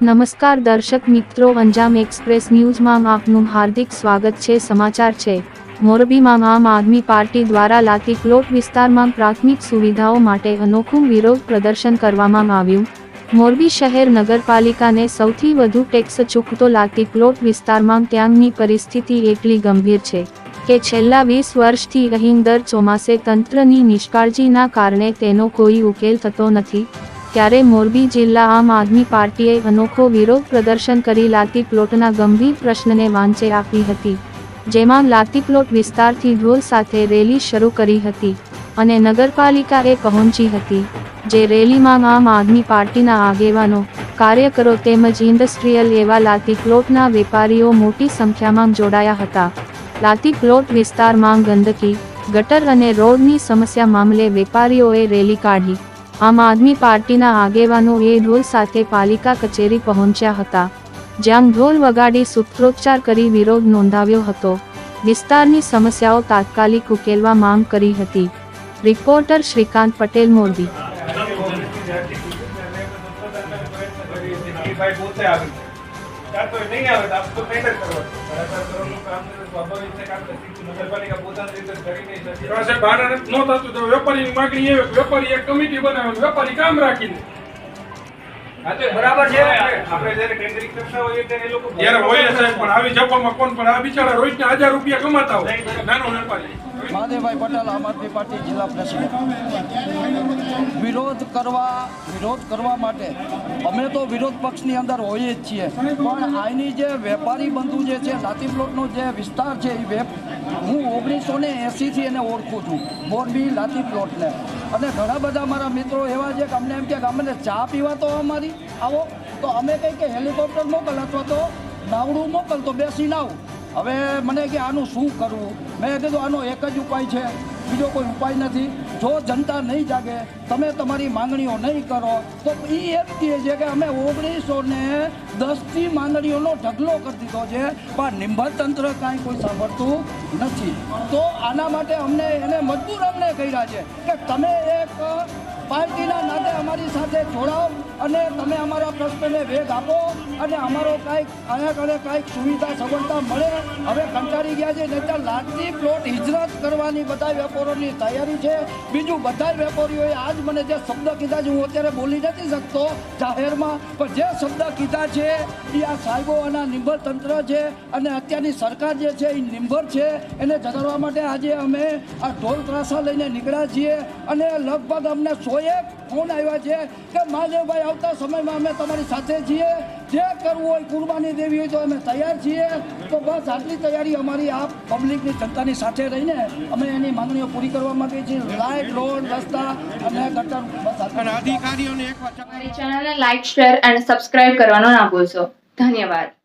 નમસ્કાર દર્શક મિત્રો, અંજામ એક્સપ્રેસ ન્યૂઝમાં આપનું હાર્દિક સ્વાગત છે. સમાચાર છે. મોરબીમાં આમ આદમી પાર્ટી દ્વારા લાતી પ્લોટ વિસ્તારમાં પ્રાથમિક સુવિધાઓ માટે અનોખું વિરોધ પ્રદર્શન કરવામાં આવ્યું. મોરબી શહેર નગરપાલિકાને સૌથી વધુ ટેક્સ ચૂકતો લાતી પ્લોટ વિસ્તારમાં ત્યાંની પરિસ્થિતિ એટલી ગંભીર છે કે છેલ્લા વીસ વર્ષથી અહીં દર ચોમાસે તંત્રની નિષ્કાળજીના કારણે તેનો કોઈ ઉકેલ થતો નથી. ત્યારે મોરબી જિલ્લા આમ આદમી પાર્ટીએ અનોખો વિરોધ પ્રદર્શન કરી લાતી પ્લોટના ગંભીર પ્રશ્નને વાંચે આપી હતી, જેમાં લાતી પ્લોટ વિસ્તારથી ઢોલ સાથે રેલી શરૂ કરી હતી અને નગરપાલિકાએ પહોંચી હતી, જે રેલીમાં આમ આદમી પાર્ટીના આગેવાનો, કાર્યકરો તેમજ ઇન્ડસ્ટ્રીયલ એવા લાતી પ્લોટના વેપારીઓ મોટી સંખ્યામાં જોડાયા હતા. લાતી પ્લોટ વિસ્તારમાં ગંદકી, ગટર અને રોડની સમસ્યા મામલે વેપારીઓએ રેલી કાઢી. આમ આદમી પાર્ટીના આગેવાનો એ ઢોલ સાથે પાલિકા કચેરી પહોંચ્યા હતા, જ્યાં ઢોલ વગાડી સૂત્રોચ્ચાર કરી વિરોધ નોંધાવ્યો હતો. વિસ્તારની સમસ્યાઓ તાત્કાલિક ઉકેલવા માંગ કરી હતી. રિપોર્ટર શ્રીકાંત પટેલ, મોરબી. નહીં આવે, તો આપ તો નહીં કરવાની. કામ સ્વાભાવિક છે કામ આપણે વેપારીની માગણી વેપારી એક કમિટી બનાવે વેપારી કામ રાખીને. બરાબર છે. આપણે જ્યારે ટેન્ડરિંગ કરતા હોઈએ ત્યારે એ લોકો ત્યારે હોય સાહેબ પણ આવી જપામાં કોણ? પણ આ બિચારા રોજના હજાર રૂપિયા કમાતા હોય. નાનો વેપારી. મહાદેવભાઈ પટેલ આમ આદમી પાર્ટી જિલ્લા પ્રેસિડેન્ટ. વિરોધ કરવા વિરોધ કરવા માટે અમે તો વિરોધ પક્ષની અંદર હોઈએ જ છીએ. પણ અહીંની જે વેપારી બંધુ જે છે લાતી પ્લોટનો જે વિસ્તાર છે એ વેપ હું ઓગણીસો ને એંસીથી એને ઓળખું છું મોરબી લાતી પ્લોટને. અને ઘણા બધા મારા મિત્રો એવા છે કે અમને એમ કે અમને ચા પીવા તો અમારી આવો, તો અમે કંઈ કે હેલિકોપ્ટર મોકલ અથવા તો નાવડું મોકલ, તો બેસી નાવ હવે મને કે આનું શું કરવું? મેં કીધું, આનો એક જ ઉપાય છે, બીજો કોઈ ઉપાય નથી. જો જનતા નહીં જાગે, તમે તમારી માંગણીઓ નહીં કરો, તો એ એમ કહે છે કે અમે ઓગણીસો ને દસથી માંગણીઓનો ઢગલો કરી દીધો છે, પણ નિંબળ તંત્ર કાંઈ કોઈ સાંભળતું નથી. તો આના માટે અમને એને મજબૂર અમને કર્યા છે કે તમે એક પાર્ટીના નાતે અમારી સાથે જોડાઓ અને તમે અમારા પ્રશ્નને વેગ આપો અને અમારો કાંઈક અહીંયા કરે કાંઈક સુવિધા સગવડતા મળે. હવે કંટાળી ગયા છે નહીં લાગતી પ્લોટ હિજરત કરવાની બધા વેપારીઓની તૈયારી છે. બીજું બધા વેપારીઓએ આજ મને જે શબ્દ કીધા છે, હું અત્યારે બોલી નથી શકતો જાહેરમાં, પણ જે શબ્દ કીધા છે એ આ સાહેબો અને નિર્ભર તંત્ર છે અને અત્યારની સરકાર જે છે એ નિર્ભર છે. એને જગાડવા માટે આજે અમે આ ઢોલ ત્રાસા લઈને નીકળ્યા છીએ અને લગભગ અમને સોએક ફોન આવ્યા છે કે મહાદેવભાઈ આવતા સમયમાં અમે તમારી સાથે છીએ. જે કરવું હોય કુરબાની દેવી હોય તો અમે તૈયાર છીએ. તો બસ આટલી તૈયારી અમારી આ પબ્લિકની જનતાની સાથે રહીને અમે એની માંગણીઓ પૂરી કરવા માંગીએ છીએ. લાઇટ રોડ રસ્તા અને ગટર બસ આટલું. અમારી ચેનલને લાઈક શેર અને સબસ્ક્રાઇબ કરવાનો ના ભૂલશો. ધન્યવાદ.